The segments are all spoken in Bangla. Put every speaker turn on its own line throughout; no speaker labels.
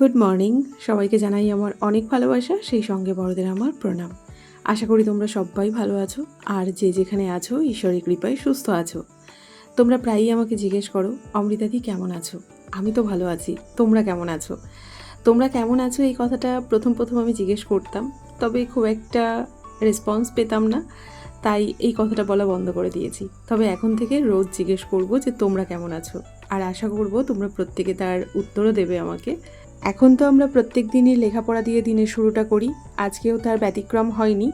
গুড মর্নিং সবাইকে জানাই আমার অনেক ভালোবাসা, সেই সঙ্গে বড়দের আমার প্রণাম। আশা করি তোমরা সবাই ভালো আছো, আর যে যেখানে আছো, ঈশ্বরের কৃপায় সুস্থ আছো। তোমরা প্রায়ই আমাকে জিজ্ঞেস করো অমৃতাদি কেমন আছো? আমি তো ভালো আছি, তোমরা কেমন আছো? তোমরা কেমন আছো? এই কথাটা প্রথম প্রথম আমি জিজ্ঞেস করতাম, তবে খুব একটা রেসপন্স পেতাম না, তাই এই কথাটা বলা বন্ধ করে দিয়েছি। তবে এখন থেকে রোজ জিজ্ঞেস করব যে তোমরা কেমন আছো? আর আশা করব তোমরা প্রত্যেকে তার উত্তরও দেবে আমাকে। এখন তো আমরা প্রত্যেক দিনই লেখাপড়া দিয়ে দিনের শুরুটা করি। আজকেও তার ব্যতিক্রম হয়নি।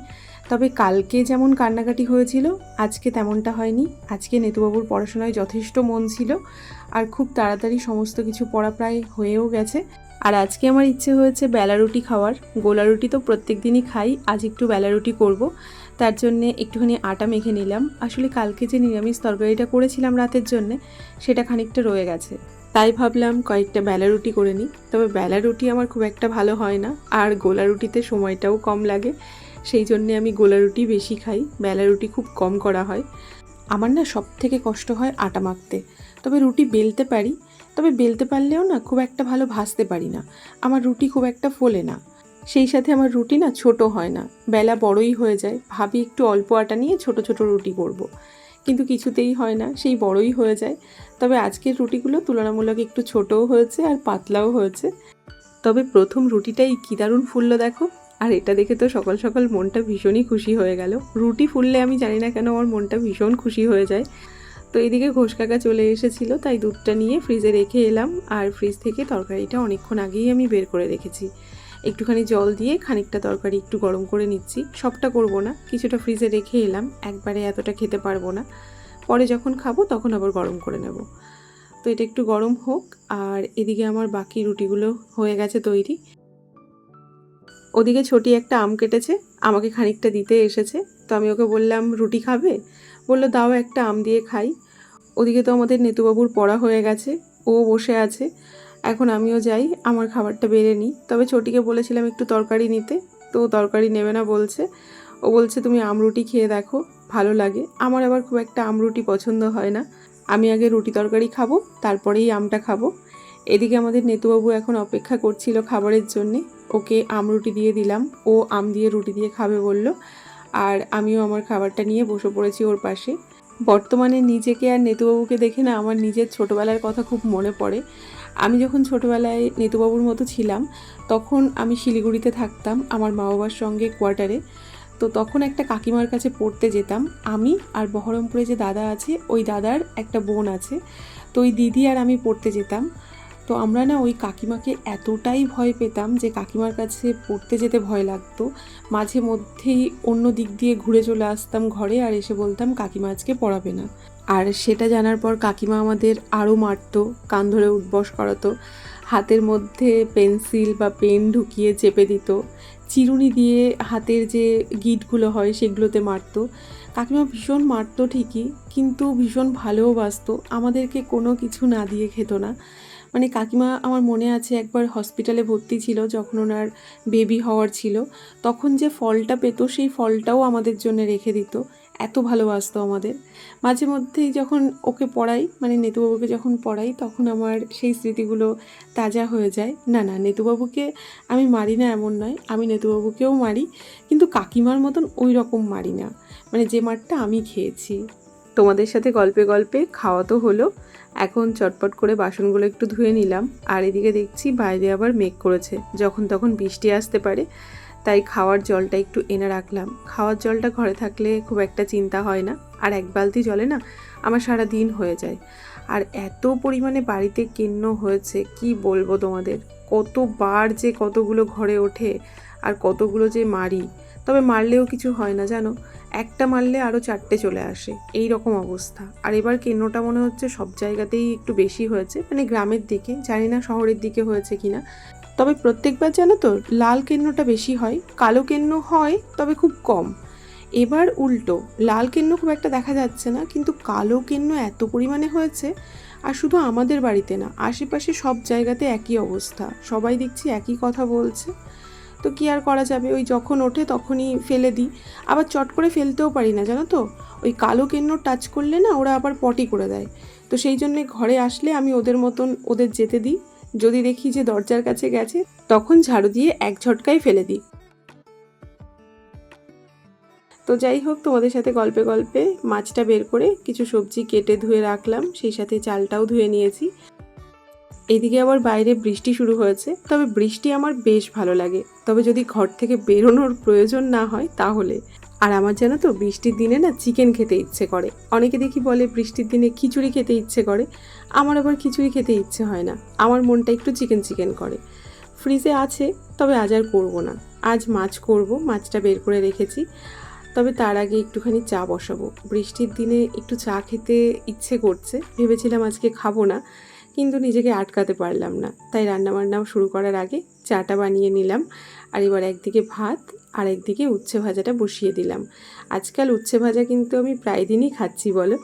তবে কালকে যেমন কান্নাকাটি হয়েছিল, আজকে তেমনটা হয়নি। আজকে নেতুবাবুর পড়াশোনায় যথেষ্ট মন ছিল আর খুব তাড়াতাড়ি সমস্ত কিছু পড়া প্রায় হয়েও গেছে। আর আজকে আমার ইচ্ছে হয়েছে বেলা রুটি খাওয়ার। গোলা রুটি তো প্রত্যেক দিনই খাই, আজ একটু বেলা রুটি করব। তার জন্যে একটুখানি আটা মেখে নিলাম। আসলে কালকে যে নিরামিষ তরকারিটা করেছিলাম রাতের জন্যে, সেটা খানিকটা রয়ে গেছে। তাই ভাবলাম কয়েকটা বেলা রুটি করে নিই। তবে বেলা রুটি আমার খুব একটা ভালো হয় না, আর গোলা রুটিতে সময়টাও কম লাগে। সেই জন্যে আমি গোলা রুটি বেশি খাই, বেলা রুটি খুব কম করা হয়। আমার না সব থেকে কষ্ট হয় আটা মাখতে। তবে রুটি বেলতে পারি, তবে বেলতে পারলেও না খুব একটা ভালো ভাজতে পারি না। আমার রুটি খুব একটা ফোলে না। সেই সাথে আমার রুটি না ছোট হয় না, বেলা বড়ই হয়ে যায়। ভাবি একটু অল্প আটা নিয়ে ছোট ছোট রুটি করব। কিন্তু কিছুতেই হয় না, সেই বড়ই হয়ে যায়। তবে আজকের রুটিগুলো তুলনামূলক একটু ছোটও হয়েছে আর পাতলাও হয়েছে। তবে প্রথম রুটিটাই কী দারুণ ফুললো দেখো। আর এটা দেখে তো সকাল সকাল মনটা ভীষণই খুশি হয়ে গেল। রুটি ফুললে আমি জানি না কেন আমার মনটা ভীষণ খুশি হয়ে যায়। তো এদিকে ঘোষ কাকা চলে এসেছিল, তাই দুধটা নিয়ে ফ্রিজে রেখে এলাম। আর ফ্রিজ থেকে তরকারিটা অনেকক্ষণ আগেই আমি বের করে রেখেছি। একটুখানি জল দিয়ে খানিকটা তরকারি একটু গরম করে নিচ্ছি। সবটা করব না, কিছুটা ফ্রিজে রেখে এলাম, একবারে এতটা খেতে পারব না। পরে যখন খাব তখন আবার গরম করে নেব। তো এটা একটু গরম হোক, আর এদিকে আমার বাকি রুটিগুলো হয়ে গেছে তৈরি। ওদিকে ছোটি একটা আম কেটেছে, আমাকে খানিকটা দিতে এসেছে। তো আমি ওকে বললাম, রুটি খাবে? বলল, দাও একটা আম দিয়ে খাই। ওদিকে তো আমাদের নেতুবাবুর পড়া হয়ে গেছে, ও বসে আছে। এখন আমিও যাই, আমার খাবারটা বেড়ে নিই। তবে ছোটিকে বলেছিলাম একটু তরকারি নিতে, তো তরকারি নেবে না বলছে। ও বলছে, তুমি আমরুটি খেয়ে দেখো, ভালো লাগে। আমার আবার খুব একটা আমরুটি পছন্দ হয় না। আমি আগে রুটি তরকারি খাব, তারপরেই আমটা খাব। এদিকে আমাদের নেতুবাবু এখন অপেক্ষা করছিল খাবারের জন্যে। ওকে আমরুটি দিয়ে দিলাম। ও আম দিয়ে রুটি দিয়ে খাবে বলল। আর আমিও আমার খাবারটা নিয়ে বসে পড়েছি ওর পাশে। বর্তমানে নিজেকে আর নেতুবাবুকে দেখে না আমার নিজের ছোটোবেলার কথা খুব মনে পড়ে। আমি যখন ছোটোবেলায় নেতুবাবুর মতো ছিলাম, তখন আমি শিলিগুড়িতে থাকতাম, আমার মা বাবার সঙ্গে কোয়ার্টারে তো তখন একটা কাকিমার কাছে পড়তে যেতাম, আমি আর বহরমপুরে যে দাদা আছে, ওই দাদার একটা বোন আছে। তো ওই দিদি আর আমি পড়তে যেতাম। তো আমরা না ওই কাকিমাকে এতটাই ভয় পেতাম যে কাকিমার কাছে পড়তে যেতে ভয় লাগতো। মাঝে মধ্যেই অন্য দিক দিয়ে ঘুরে চলে আসতাম ঘরে আর এসে বলতাম, কাকিমা আজকে পড়াবে না। আর সেটা জানার পর কাকিমা আমাদের আরও মারতো, কান ধরে উঠবস করাতো। হাতের মধ্যে পেন্সিল বা পেন ঢুকিয়ে চেপে দিত। চিরুনি দিয়ে হাতের যে গিটগুলো হয় সেগুলোতে মারতো। কাকিমা ভীষণ মারতো ঠিকই, কিন্তু ভীষণ ভালোও বাসতো আমাদেরকে কোনো কিছু না দিয়ে খেত না। মানে কাকিমা আমার মনে আছে একবার হসপিটালে ভর্তি ছিল, যখন ওনার বেবি হওয়ার ছিল, তখন যে ফলটা পেতো সেই ফলটাও আমাদের জন্য রেখে দিত। এত ভালোবাসতো আমাদের। মাঝে মধ্যেই যখন ওকে পড়াই মানে নেতুবাবুকে যখন পড়াই, তখন আমার সেই স্মৃতিগুলো তাজা হয়ে যায়। না না, নেতুবাবুকে আমি মারি না এমন নয়, আমি নেতুবাবুকেও মারি, কিন্তু কাকিমার মতন ওই রকম মারি না। মানে যে মারটা আমি খেয়েছি। তোমাদের সাথে গল্পে গল্পে খাওয়া তো হলো। এখন চটপট করে বাসনগুলো একটু ধুয়ে নিলাম। আর এদিকে দেখছি বাইরে আবার মেঘ করেছে। যখন তখন বৃষ্টি আসতে পারে, তাই খাওয়ার জলটা একটু এনে রাখলাম। খাওয়ার জলটা ঘরে থাকলে খুব একটা চিন্তা হয় না। আর এক বালতি জলে না আমার সারা দিন হয়ে যায়। আর এত পরিমাণে বাড়িতে কেন্ন হয়েছে, কি বলব তোমাদের? কতবার যে কতগুলো ঘরে ওঠে, আর কতগুলো যে মারি। তবে মারলেও কিছু হয় না, জানো? একটা মারলে আরও চারটে চলে আসে, এই রকম অবস্থা। আর এবার কেন্নটা মনে হচ্ছে সব জায়গাতেই একটু বেশি হয়েছে মানে গ্রামের দিকে, জানি না শহরের দিকে হয়েছে কিনা। তবে প্রত্যেকবার জানো তো, লাল কেন্নটা বেশি হয়, কালো কেন্ন হয়, তবে খুব কম। এবার উল্টো, লাল কেন্ন খুব একটা দেখা যাচ্ছে না, কিন্তু কালো কেন্ন এত পরিমাণে হয়েছে, আর শুধু আমাদের বাড়িতে না, আশেপাশে সব জায়গাতে একই অবস্থা। সবাই দেখছি একই কথা বলছে। তো কী আর করা যাবে? ওই যখন ওঠে তখনই ফেলে দিই। আবার চট করে ফেলতেও পারি না, জানো তো? ওই কালো কেন্ন টাচ করলে না ওরা আবার পটি করে দেয়। তো সেই জন্যে ঘরে আসলে আমি ওদের মতন ওদের যেতে দিই। যদি দেখি যে দরজার কাছে গেছে, তখন ঝাড়ু দিয়ে এক ঝটকায় ফেলে দিই। তো যাই হোক, তোমাদের সাথে গল্পে গল্পে মাছটা বের করে কিছু সবজি কেটে ধুয়ে রাখলাম। সেই সাথে চালটাও ধুয়ে নিয়েছি। এদিকে আবার বাইরে বৃষ্টি শুরু হয়েছে, তবে বৃষ্টি আমার বেশ ভালো লাগে। তবে যদি ঘর থেকে বেরোনোর প্রয়োজন না হয় তাহলে। আর আমার জানো তো, বৃষ্টির দিনে না চিকেন খেতে ইচ্ছে করে। অনেকে দেখি বলে বৃষ্টির দিনে খিচুড়ি খেতে ইচ্ছে করে। আমার আবার খিচুড়ি খেতে ইচ্ছে হয় না। আমার মনটা একটু চিকেন চিকেন করে। ফ্রিজে আছে, তবে আজ আর করব না। আজ মাছ করব, মাছটা বের করে রেখেছি। তবে তার আগে একটুখানি চা বসাবো। বৃষ্টির দিনে একটু চা খেতে ইচ্ছে করছে। ভেবেছিলাম আজকে খাব না। কিন্তু নিজেকে আটকাতে পারলাম না। তাই রান্নাবান্নাও শুরু করার আগে চাটা বানিয়ে নিলাম আর এবার একদিকে ভাত আর একদিকে উচ্ছে ভাজাটা বসিয়ে দিলাম। আজকাল উচ্ছে ভাজা কিন্তু আমি প্রায় দিনই খাচ্ছি, বলো?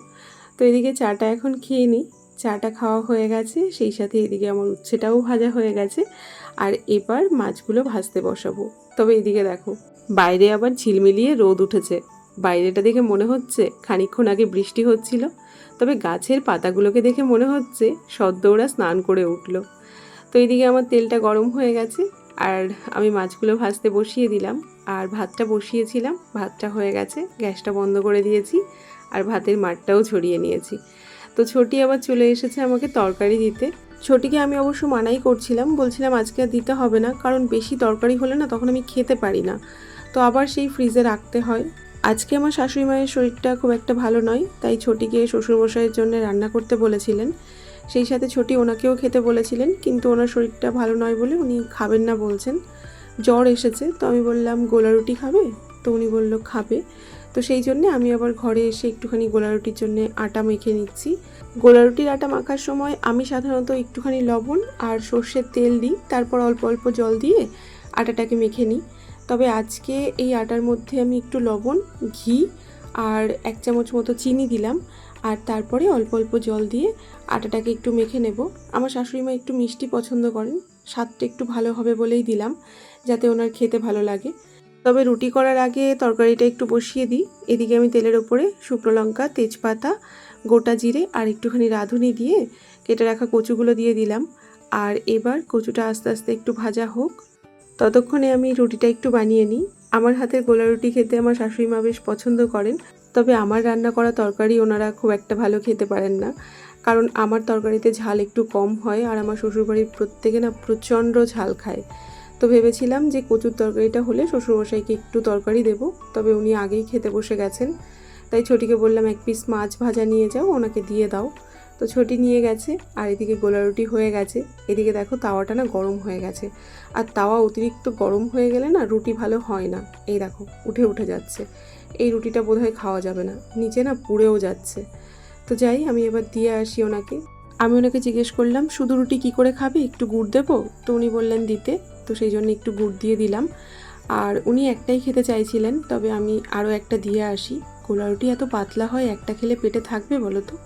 তো এদিকে চাটা এখন খেয়ে নিই। চাটা খাওয়া হয়ে গেছে, সেই সাথে এদিকে আমার উচ্ছেটাও ভাজা হয়ে গেছে আর এবার মাছগুলো ভাজতে বসাবো। তবে এদিকে দেখো, বাইরে আবার ঝিলমিলিয়ে রোদ উঠেছে। বাইরেটা দেখে মনে হচ্ছে খানিকক্ষণ আগে বৃষ্টি হচ্ছিল। তবে গাছের পাতাগুলোকে দেখে মনে হচ্ছে সদ্য ওরা স্নান করে উঠল। তো এইদিকে আমার তেলটা গরম হয়ে গেছে আর আমি মাছগুলো ভাজতে বসিয়ে দিলাম আর ভাতটা বসিয়েছিলাম। ভাতটা হয়ে গেছে, গ্যাসটা বন্ধ করে দিয়েছি আর ভাতের মাঠটাও ছড়িয়ে নিয়েছি। তো ছোটি আবার চলে এসেছে আমাকে তরকারি দিতে। ছোটিকে আমি অবশ্য মানাই করছিলাম, বলছিলাম আজকে আর দিতে হবে না, কারণ বেশি তরকারি হলে না তখন আমি খেতে পারি না। তো আবার সেই ফ্রিজে রাখতে হয়। আজকে আমার শাশুড়ি মায়ের শরীরটা খুব একটা ভালো নয়, তাই ছোটিকে শ্বশুরমশাইয়ের জন্য রান্না করতে বলেছিলেন। সেই সাথে ছোটি ওনাকেও খেতে বলেছিলেন, কিন্তু ওনার শরীরটা ভালো নয় বলে উনি খাবেন না বলছেন। জ্বর এসেছে, তো আমি বললাম, গোলা রুটি খাবে? তো উনি বলল, খাবে। তো সেই জন্যে আমি আবার ঘরে এসে একটুখানি গোলা রুটির জন্য আটা মেখে নিচ্ছি। গোলা রুটির আটা মাখার সময় আমি সাধারণত একটুখানি লবণ আর সর্ষের তেল দিই, তারপর অল্প অল্প জল দিয়ে আটাটাকে মেখে নিই। তবে আজকে এই আটার মধ্যে আমি একটু লবণ, ঘি আর এক চামচ মতো চিনি দিলাম আর তারপরে অল্প অল্প জল দিয়ে আটাটাকে একটু মেখে নেব। আমার শাশুড়ি মা একটু মিষ্টি পছন্দ করেন, স্বাদটা একটু ভালো হবে বলেই দিলাম যাতে ওনার খেতে ভালো লাগে। তবে রুটি করার আগে তরকারিটা একটু বসিয়ে দিই। এদিকে আমি তেলের ওপরে শুকনো লঙ্কা, তেজপাতা, গোটা জিরে আর একটুখানি রাঁধুনি দিয়ে কেটে রাখা কচুগুলো দিয়ে দিলাম। আর এবার কচুটা আস্তে আস্তে একটু ভাজা হোক। ততক্ষণে আমি রুটিটা একটু বানিয়ে নিই। আমার হাতের গোলা রুটি খেতে আমার শাশুড়ি মা বেশ পছন্দ করেন, তবে আমার রান্না করা তরকারি ওনারা খুব একটা ভালো খেতে পারেন না। কারণ আমার তরকারিতে ঝাল একটু কম হয় আর আমার শ্বশুরবাড়ির প্রত্যেকে না প্রচণ্ড ঝাল খায়। তো ভেবেছিলাম যে কচুর তরকারিটা হলে শ্বশুরমশাইকে একটু তরকারি দেবো, তবে উনি আগেই খেতে বসে গেছেন। তাই ছোটিকে বললাম, এক পিস মাছ ভাজা নিয়ে যাও, ওনাকে দিয়ে দাও। তো ছোটি নিয়ে গেছে আর এদিকে গোলা রুটি হয়ে গেছে। এদিকে দেখো তাওয়াটা না গরম হয়ে গেছে। আর তাওয়া অতিরিক্ত গরম হয়ে গেলে না রুটি ভালো হয় না। এই দেখো, উঠে উঠে যাচ্ছে। এই রুটিটা বোধহয় খাওয়া যাবে না। নিচে না পুড়েও যাচ্ছে। তো যাই, আমি এবার দিয়ে আসি ওনাকে। আমি ওনাকে জিজ্ঞেস করলাম, শুধু রুটি কি করে খাবে? একটু গুড় দেবো? তো উনি বললেন, দিতে। তো সেই জন্য একটু গুড় দিয়ে দিলাম। আর উনি একটাই খেতে চাইছিলেন, তবে আমি আরও একটা দিয়ে আসি। গোলা রুটি এত পাতলা হয়, একটা খেলে পেটে থাকবে বলো তো?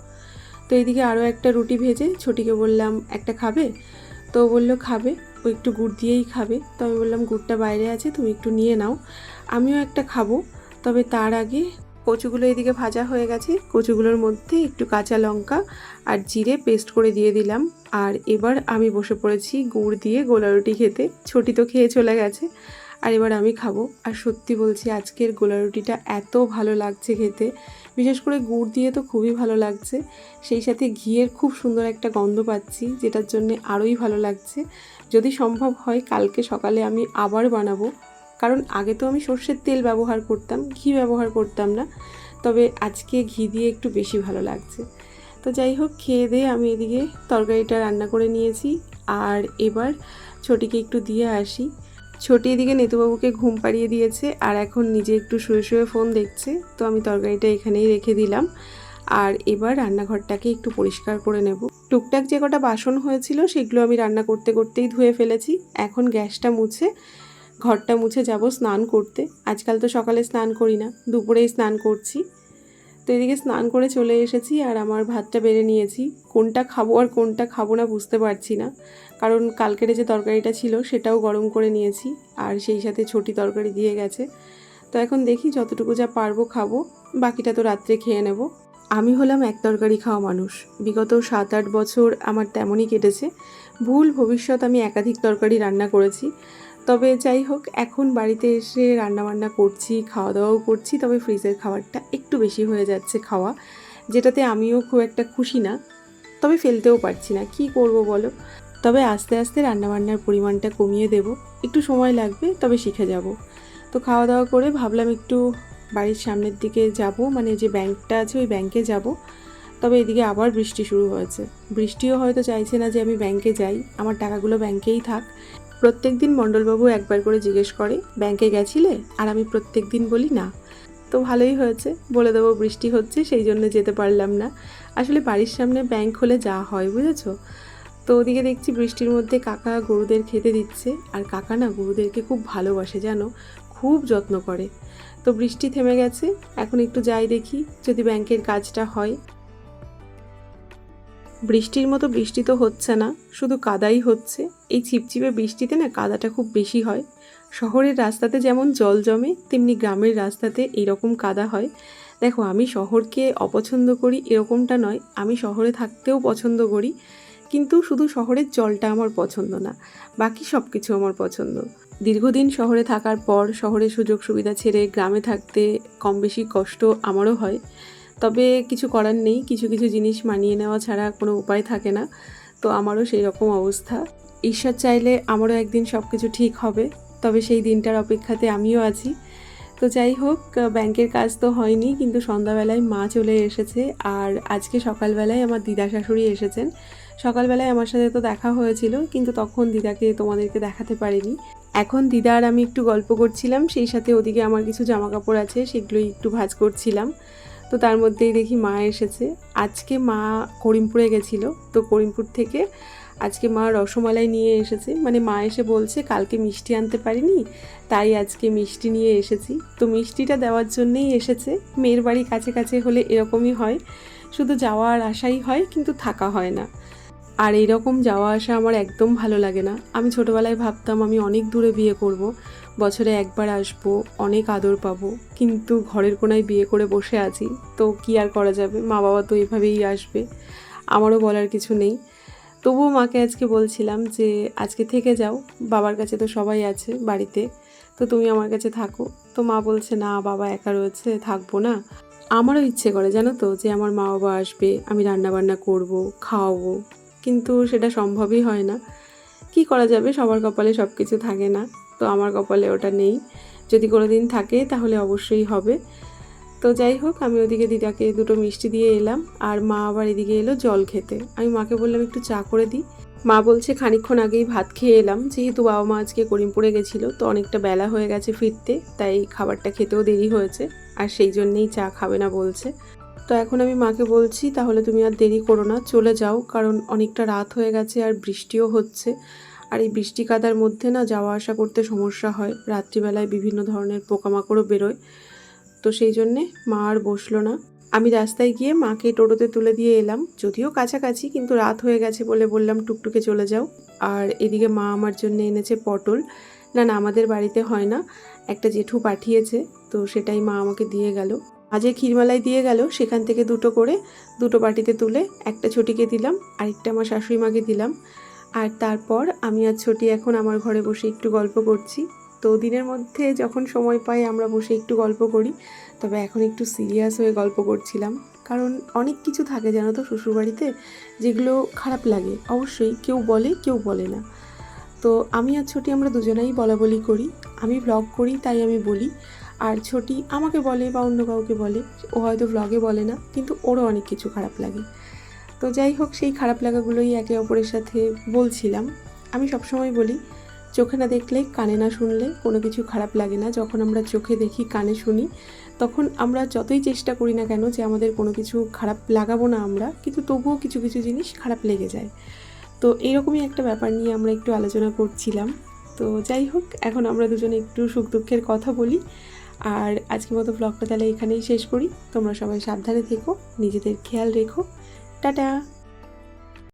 তো এইদিকে আরও একটা রুটি ভেজে ছোটিকে বললাম, একটা খাবে? তো বলল, খাবে। ও একটু গুড় দিয়েই খাবে। তো আমি বললাম, গুড়টা বাইরে আছে, তুমি একটু নিয়ে নাও। আমিও একটা খাব। তবে তার আগে কচুগুলো এদিকে ভাজা হয়ে গেছে। কচুগুলোর মধ্যে একটু কাঁচা লঙ্কা আর জিরে পেস্ট করে দিয়ে দিলাম। আর এবার আমি বসে পড়েছি গুড় দিয়ে গোলা রুটি খেতে। ছোটি তো খেয়ে চলে গেছে। আর এবার আমি খাব। আর সত্যি বলছি, আজকের গোলা রুটিটা এত ভালো লাগছে খেতে। বিশেষ করে গুড় দিয়ে তো খুবই ভালো লাগছে। সেই সাথে ঘিয়ের খুব সুন্দর একটা গন্ধ পাচ্ছি, যেটার জন্য আরোই ভালো লাগছে। যদি সম্ভব হয় কালকে সকালে আমি আবার বানাবো। কারণ আগে তো আমি সর্ষের তেল ব্যবহার করতাম, ঘি ব্যবহার করতাম না। তবে আজকে ঘি দিয়ে একটু বেশি ভালো লাগছে। তো যাই হোক, খেয়ে দিয়ে আমি এদিকে তরকারিটা রান্না করে নিয়েছি। আর এবার ছোটিকে একটু দিয়ে আসি। ছোটি এদিকে নেতুবাবুকে ঘুম পাড়িয়ে দিয়েছে, আর এখন নিজে একটু শুয়ে শুয়ে ফোন দেখছে। তো আমি তরকারিটা এখানেই রেখে দিলাম। আর এবার রান্নাঘরটাকে একটু পরিষ্কার করে নেব। টুকটাক যে কটা বাসন হয়েছিল, সেগুলো আমি রান্না করতে করতেই ধুয়ে ফেলেছি। এখন গ্যাসটা মুছে, ঘরটা মুছে যাব স্নান করতে। আজকাল তো সকালে স্নান করি না, দুপুরেই স্নান করছি। তো এদিকে স্নান করে চলে এসেছি আর আমার ভাতটা বেড়ে নিয়েছি। কোনটা খাব আর কোনটা খাব না বুঝতে পারছি না। কারণ কালকের যে তরকারিটা ছিল, সেটাও গরম করে নিয়েছি আর সেই সাথে ছোটি তরকারি দিয়ে গেছে। তো এখন দেখি যতটুকু যা পারব খাব, বাকিটা তো রাত্রে খেয়ে নেব। আমি হলাম এক তরকারি খাওয়া মানুষ। বিগত সাত আট বছর আমার তেমনই কেটেছে। ভুল ভবিষ্যৎ আমি একাধিক তরকারি রান্না করেছি। তবে যাই হোক, এখন বাড়িতে এসে রান্না বান্না করছি খাওয়া দাওয়াও করছি, তবে ফ্রিজের খাবারটা একটু বেশি হয়ে যাচ্ছে খাওয়া, যেটাতে আমিও খুব একটা খুশি না। তবে ফেলতেও পারছি না, কি করব বলো? তবে আস্তে আস্তে রান্নাবান্নার পরিমাণটা কমিয়ে দেব। একটু সময় লাগবে, তবে শিখে যাব। তো খাওয়া দাওয়া করে ভাবলাম একটু বাড়ির সামনের দিকে যাব মানে যে ব্যাংকটা আছে ওই ব্যাংকে যাব। তবে এদিকে আবার বৃষ্টি শুরু হয়েছে। বৃষ্টিও হয়তো চাইছে না যে আমি ব্যাংকে যাই, আমার টাকাগুলো ব্যাংকেই থাক। প্রত্যেক দিন মণ্ডলবাবু একবার করে জিজ্ঞেস করে, ব্যাংকে গেছিলে? আর আমি প্রত্যেক দিন বলি, না। তো ভালোই হয়েছে, বলে দেবো বৃষ্টি হচ্ছে, সেই জন্য যেতে পারলাম না। আসলে বাড়ির সামনে ব্যাংক হলে যা হয়, বুঝেছ? তো ওদিকে দেখছি বৃষ্টির মধ্যে কাকা গরুদের খেতে দিচ্ছে, আর কাকা না গরুদেরকে খুব ভালোবাসে, জানো? খুব যত্ন করে। তো বৃষ্টি থেমে গেছে। এখন একটু যাই দেখি যদি ব্যাংকের কাজটা হয়। বৃষ্টির মতো বৃষ্টি তো হচ্ছে না, শুধু কাদাই হচ্ছে। এই ছিপছিপে বৃষ্টিতে না কাদাটা খুব বেশি হয়। শহরের রাস্তাতে যেমন জল জমে, তেমনি গ্রামের রাস্তাতে এইরকম কাদা হয়। দেখো, আমি শহরকে অপছন্দ করি এরকমটা নয়। আমি শহরে থাকতেও পছন্দ করি, কিন্তু শুধু শহরের জলটা আমার পছন্দ না, বাকি সব কিছু আমার পছন্দ। দীর্ঘদিন শহরে থাকার পর শহরের সুযোগ সুবিধা ছেড়ে গ্রামে থাকতে কম বেশি কষ্ট আমারও হয়। তবে কিছু করার নেই, কিছু কিছু জিনিস মানিয়ে নেওয়া ছাড়া কোনো উপায় থাকে না। তো আমারও সেই রকম অবস্থা। ঈশ্বর চাইলে আমারও একদিন সব কিছু ঠিক হবে, তবে সেই দিনটার অপেক্ষাতে আমিও আছি। তো যাই হোক, ব্যাংকের কাজ তো হয়নি, কিন্তু সন্ধ্যাবেলায় মা চলে এসেছে, আর আজকে সকালবেলায় আমার দিদা শাশুড়ি এসেছেন। সকালবেলায় আমার সাথে তো দেখা হয়েছিল, কিন্তু তখন দিদাকে তোমাদেরকে দেখাতে পারিনি। এখন দিদা আর আমি একটু গল্প করছিলাম, সেই সাথে ওদিকে আমার কিছু জামা কাপড় আছে, সেগুলোই একটু ভাজ করছিলাম। তো তার মধ্যেই দেখি মা এসেছে। আজকে মা করিমপুরে গেছিল, তো করিমপুর থেকে আজকে মা রসমালাই নিয়ে এসেছে। মানে মা এসে বলছে, কালকে মিষ্টি আনতে পারিনি, তাই আজকে মিষ্টি নিয়ে এসেছি। তো মিষ্টিটা দেওয়ার জন্যেই এসেছে। মেয়ের বাড়ি কাছে কাছে হলে এরকমই হয়। শুধু যাওয়ার আশাই হয়, কিন্তু থাকা হয় না। আর এইরকম যাওয়া আসা আমার একদম ভালো লাগে না। আমি ছোটোবেলায় ভাবতাম আমি অনেক দূরে বিয়ে করব। বছরে একবার আসব, অনেক আদর পাবো, কিন্তু ঘরের কোনায় বিয়ে করে বসে আছি, তো কি আর করা যাবে? মা বাবা তো এভাবেই আসবে, আমারও বলার কিছু নেই। তবুও মাকে আজকে বলছিলাম যে, আজকে থেকে যাও, বাবার কাছে তো সবাই আছে বাড়িতে, তো তুমি আমার কাছে থাকো। তো মা বলছে, না, বাবা একা রয়েছে, থাকব না। আমারও ইচ্ছে করে, জানো তো, যে আমার মা বাবা আসবে, আমি রান্না বান্না করব, খাওয়াবো। কিন্তু সেটা সম্ভবই হয় না। কি করা যাবে? সবার কপালে সব কিছু থাকে না। তো আমার কপালে ওটা নেই। যদি কোনো দিন থাকে, তাহলে অবশ্যই হবে। তো যাই হোক, আমি ওদিকে দিদাকে দুটো মিষ্টি দিয়ে এলাম। আর মা আবার এদিকে এলো জল খেতে। আমি মাকে বললাম, একটু চা করে দিই। মা বলছে, খানিকক্ষণ আগেই ভাত খেয়ে এলাম। যেহেতু বাবা মা আজকে করিমপুরে গেছিল, তো অনেকটা বেলা হয়ে গেছে ফিরতে, তাই খাবারটা খেতেও দেরি হয়েছে। আর সেই জন্যেই চা খাবে না বলছে। তো এখন আমি মাকে বলছি, তাহলে তুমি আর দেরি করো না, চলে যাও, কারণ অনেকটা রাত হয়ে গেছে আর বৃষ্টিও হচ্ছে। আর এই বৃষ্টি কাদার মধ্যে না যাওয়া আসা করতে সমস্যা হয়। রাত্রিবেলায় বিভিন্ন ধরনের পোকামাকড়ও বেরোয়। তো সেই জন্যে মা আর বসল না। আমি রাস্তায় গিয়ে মাকে টোটোতে তুলে দিয়ে এলাম। যদিও কাছাকাছি, কিন্তু রাত হয়ে গেছে বলে বললাম, টুকটুকে চলে যাও। আর এদিকে মা আমার জন্য এনেছে পটল। না না, আমাদের বাড়িতে হয় না। একটা জেঠু পাঠিয়েছে, তো সেটাই মা আমাকে দিয়ে গেল। আজে ক্ষীরমালাই দিয়ে গেল, সেখান থেকে দুটো করে দুটো বাটিতে তুলে একটা ছটিকে দিলাম, আরেকটা আমার শাশুড়ি মাকে দিলাম। আর তারপর আমি আর ছোটি এখন আমার ঘরে বসে একটু গল্প করছি। তো দিনের মধ্যে যখন সময় পাই আমরা বসে একটু গল্প করি, তবে এখন একটু সিরিয়াস হয়ে গল্প করছিলাম। কারণ অনেক কিছু থাকে জানো তো শ্বশুরবাড়িতে, যেগুলো খারাপ লাগে। অবশ্যই কেউ বলে কেউ বলে না। তো আমি আর ছোটি আমরা দুজনেই বলা বলি করি। আমি ব্লগ করি, তাই আমি বলি। আর ছোটি আমাকে বলে বা অন্য কাউকে বলে, ও হয়তো ব্লগে বলে না, কিন্তু ওরও অনেক কিছু খারাপ লাগে। তো যাই হোক, সেই খারাপ লাগাগুলোই একে অপরের সাথে বলছিলাম। আমি সবসময় বলি, চোখে না দেখলে কানে না শুনলে কোনো কিছু খারাপ লাগে না। যখন আমরা চোখে দেখি, কানে শুনি, তখন আমরা যতই চেষ্টা করি না কেন যে আমাদের কোনো কিছু খারাপ লাগাবো না আমরা, কিন্তু তবুও কিছু কিছু জিনিস খারাপ লেগে যায়। তো এইরকমই একটা ব্যাপার নিয়ে আমরা একটু আলোচনা করছিলাম। তো যাই হোক, এখন আমরা দুজনে একটু সুখ দুঃখের কথা বলি। আর আজকের মতো ব্লগটা তাহলে এখানেই শেষ করি। তোমরা সবাই সাবধানে থেকো, নিজেদের খেয়াল রেখো। টাটা!